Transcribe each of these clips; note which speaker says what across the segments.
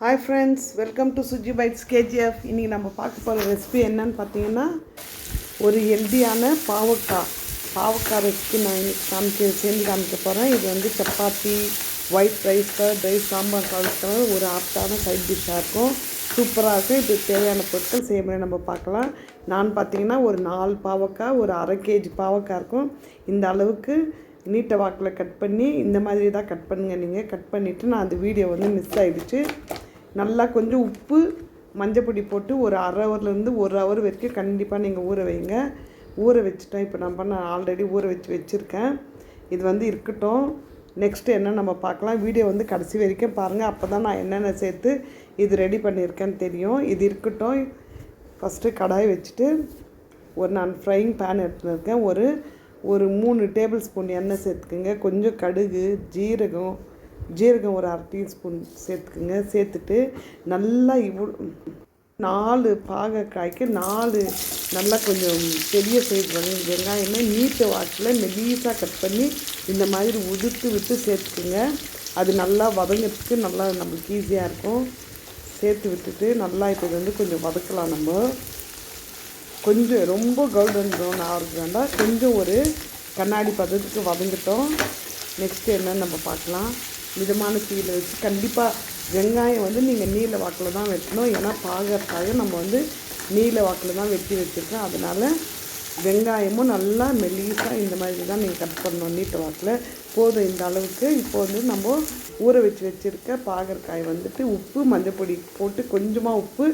Speaker 1: Hi friends welcome to Suji bites KGF இன்றைக்கி நம்ம பார்க்க போகிற ரெசிபி என்னன்னு பார்த்தீங்கன்னா ஒரு ஹெல்தியான பாவக்காய் பாவக்காய் ரெசிபி நான் இன்னைக்கு காமிக்க சேர்ந்து காமிக்க போகிறேன் இது வந்து chapati white rice curd rice sambar சாதத்தில் ஒரு ஆப்டான சைட் டிஷ்ஷாக இருக்கும். சூப்பராக இருக்கும். இது தேவையான பொருட்கள் செய்யமுறை நம்ம பார்க்கலாம். நான் பார்த்தீங்கன்னா ஒரு நாலு பாவக்காய் ஒரு அரை கேஜி பாவக்காய் இருக்கும். இந்த அளவுக்கு நீட்டை வாக்கில் கட் பண்ணி இந்த மாதிரி தான் கட் பண்ணுங்கள் நீங்கள் கட் பண்ணிவிட்டு நான் அந்த வீடியோ வந்து மிஸ் ஆகிடுச்சு நல்லா கொஞ்சம் உப்பு மஞ்சப்பொடி போட்டு ஒரு அரை ஹவர்லேருந்து ஒரு ஹவர் வரைக்கும் கண்டிப்பாக நீங்கள் ஊற வைங்க. ஊற வச்சுட்டோம். இப்போ நம்ம நான் ஆல்ரெடி ஊற வச்சு வச்சுருக்கேன். இது வந்து இருக்கட்டும். நெக்ஸ்ட்டு என்ன நம்ம பார்க்கலாம். வீடியோ வந்து கடைசி வரைக்கும் பாருங்கள் அப்போ தான் நான் என்னென்ன சேர்த்து இது ரெடி பண்ணியிருக்கேன்னு தெரியும். இது இருக்கட்டும். ஃபஸ்ட்டு கடாய் வச்சுட்டு ஒரு நான் ஃப்ரைங் பேன் எடுத்துருக்கேன். ஒரு ஒரு மூணு டேபிள் ஸ்பூன் எண்ணெய் சேர்த்துக்குங்க. கொஞ்சம் கடுகு ஜீரகம் ஜீரகம் ஒரு அரை டீஸ்பூன் சேர்த்துக்குங்க. சேர்த்துட்டு நல்லா இவ்வளோ நாலு பாகக்காய்க்கு நாலு நல்லா கொஞ்சம் பெரிய சைஸ் வந்து வெங்காயமே நீட்ட வாக்கில் மெலீஸாக கட் பண்ணி இந்த மாதிரி உதுத்து விட்டு சேர்த்துக்குங்க. அது நல்லா வதங்கிறதுக்கு நல்லா நம்மளுக்கு ஈஸியாக இருக்கும். சேர்த்து விட்டுட்டு நல்லா இப்போ வந்து கொஞ்சம் வதக்கலாம் நம்ம. கொஞ்சம் ரொம்ப கோல்டன் ப்ரௌன் ஆகிறது வேண்டாம் கொஞ்சம் ஒரு கண்ணாடி பதத்துக்கு வதங்கிட்டோம். நெக்ஸ்ட்டு என்னன்னு நம்ம பார்க்கலாம். மிதமான தீயில் வச்சு கண்டிப்பாக வெங்காயம் வந்து நீங்கள் நீல வாக்கில் தான் வெட்டணும். ஏன்னா பாகற்காக நம்ம வந்து நீல வாக்கில் தான் வெட்டி வச்சுருக்கோம். அதனால் வெங்காயமும் நல்லா மெல்லீஸாக இந்த மாதிரி தான் நீங்கள் கட் பண்ணணும் நீட்ட வாக்கில். போதும் இந்த அளவுக்கு. இப்போ வந்து நம்ம ஊற வச்சு வச்சுருக்க பாகற்காய் வந்துட்டு உப்பு மஞ்சள் பொடி போட்டு கொஞ்சமாக உப்பு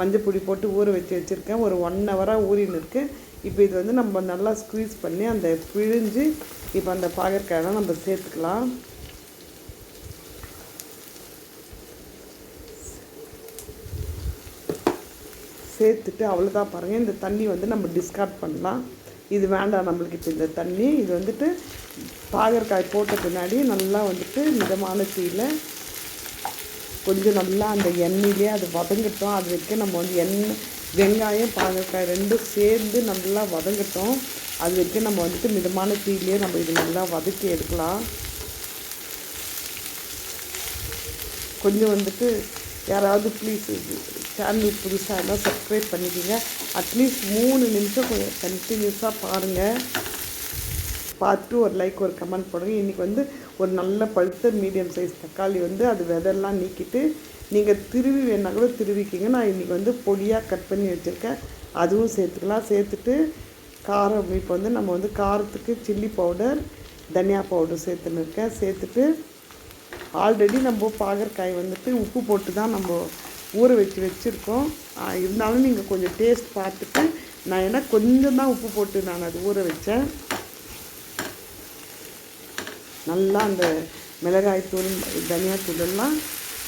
Speaker 1: மஞ்சள் பொடி போட்டு ஊற வச்சு வச்சுருக்கேன். ஒரு ஒன் ஹவராக ஊறின்னு இருக்குது இப்போ இது வந்து நம்ம நல்லா ஸ்க்வீஸ் பண்ணி அந்த பிழிஞ்சு இப்போ அந்த பாகற்காயெல்லாம் நம்ம சேர்த்துக்கலாம். சேர்த்துட்டு அவ்வளோதான் பாருங்கள் இந்த தண்ணி வந்து நம்ம டிஸ்கார்ட் பண்ணலாம். இது வேண்டாம் நம்மளுக்கு இப்போ இந்த தண்ணி. இது வந்துட்டு பாகற்காய் போட்ட பின்னாடி நல்லா வந்துட்டு மிதமான தீயில் கொஞ்சம் நல்லா அந்த எண்ணெயிலே அது வதங்கட்டும். அது வரைக்கும் நம்ம வந்து எண்ணெய் வெங்காயம் பாகற்காய் ரெண்டும் சேர்ந்து நல்லா வதங்கட்டும். அது வரைக்கும் நம்ம வந்துட்டு மிதமான தீயிலே நம்ம இது நல்லா வதக்கி எடுக்கலாம். கொஞ்சம் வந்துட்டு யாராவது ப்ளீஸ் சேனல் புதுசாக இருந்தால் சப்ஸ்கிரைப் பண்ணிக்கோங்க. அட்லீஸ்ட் மூணு நிமிஷம் கொஞ்சம் கண்டினியூஸாக பாருங்கள் பார்த்துட்டு ஒரு லைக் ஒரு கமெண்ட் போடுங்க. இன்றைக்கி வந்து ஒரு நல்ல பழுத்த மீடியம் சைஸ் தக்காளி வந்து அது விதெல்லாம் நீக்கிட்டு நீங்கள் திருவி வேணால் கூட திருவிக்கிங்க. நான் இன்றைக்கி வந்து பொடியாக கட் பண்ணி வச்சுருக்கேன். அதுவும் சேர்த்துக்கலாம். சேர்த்துட்டு காரம் இப்போ வந்து நம்ம வந்து காரத்துக்கு சில்லி பவுடர் தனியா பவுடர் சேர்த்துன்னு இருக்கேன். சேர்த்துட்டு ஆல்ரெடி நம்ம பாகற்காய் வந்துட்டு உப்பு போட்டு தான் நம்ம ஊற வச்சு வச்சுருக்கோம். இருந்தாலும் நீங்கள் கொஞ்சம் டேஸ்ட் பார்த்துட்டு நான் ஏன்னா கொஞ்சம் தான் உப்பு போட்டு நான் அது ஊற வச்சேன். நல்லா அந்த மிளகாய் தூள் தனியாத்தூள் எல்லாம்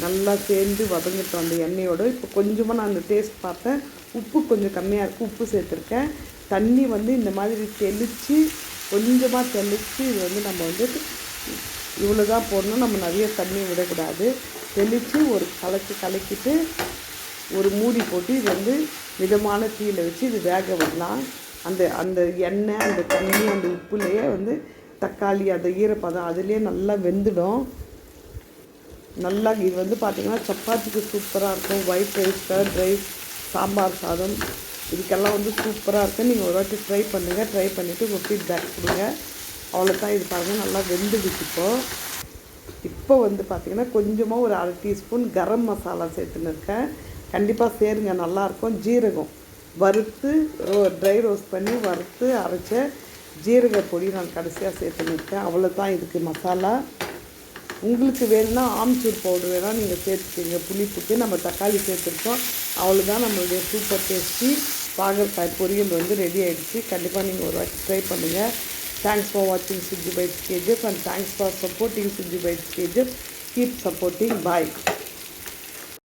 Speaker 1: நல்லா சேர்ந்து வதங்கிட்டோம் அந்த எண்ணெயோடு. இப்போ கொஞ்சமாக நான் அந்த டேஸ்ட் பார்த்தேன். உப்பு கொஞ்சம் கம்மியாக இருக்குது உப்பு சேர்த்துருக்கேன். தண்ணி வந்து இந்த மாதிரி தெளித்து கொஞ்சமாக தெளித்து இது வந்து நம்ம வந்து இவ்வளோ தான் போடணும். நம்ம நிறைய தண்ணி விடக்கூடாது. தெளித்து ஒரு கலக்கி கலக்கிட்டு ஒரு மூடி போட்டு இது வந்து மிதமான தீயில் வச்சு இது வேக விடலாம் அந்த அந்த எண்ணெய் அந்த தண்ணி அந்த உப்புலேயே வந்து தக்காளி அந்த ஈரப்பதம் அதுலேயே நல்லா வெந்துடும். நல்லா இது வந்து பார்த்திங்கன்னா சப்பாத்திக்கு சூப்பராக இருக்கும். White rice curd rice sambar சாதம். இதுக்கெல்லாம் வந்து சூப்பராக இருக்கும். நீங்கள் ஒரு வாட்டி ட்ரை பண்ணுங்கள் ட்ரை பண்ணிவிட்டு உங்கள் ஃபீட்பேக் கொடுங்க. அவ்வளோதான் இது பாருங்கள் நல்லா வெந்துடுச்சு இப்போது இப்போ வந்து பார்த்திங்கன்னா கொஞ்சமாக ஒரு அரை டீஸ்பூன் கரம் மசாலா சேர்த்துன்னு இருக்கேன். கண்டிப்பாக சேருங்க நல்லாயிருக்கும். ஜீரகம் வறுத்து ரோ ட்ரை ரோஸ்ட் பண்ணி வறுத்து அரைச்ச ஜீரக பொடி நான் கடைசியாக சேர்த்துன்னு இருக்கேன். அவ்வளோ தான் இதுக்கு மசாலா. உங்களுக்கு வேணும்னா ஆம்ச்சூர் பவுடர் வேணால் நீங்கள் சேர்த்துக்கிங்க. புளிப்புக்கு நம்ம தக்காளி சேர்த்துருக்கோம். அவ்வளோதான் நம்மளுடைய சூப்பர் டேஸ்ட்டி பாகற்காய் பொரியல் வந்து ரெடி ஆகிடுச்சு கண்டிப்பாக நீங்கள் ஒரு வாட்டி ட்ரை பண்ணுங்கள் Thanks for watching Suji Bites KGF and thanks for supporting Suji Bites KGF. Keep supporting. Bye.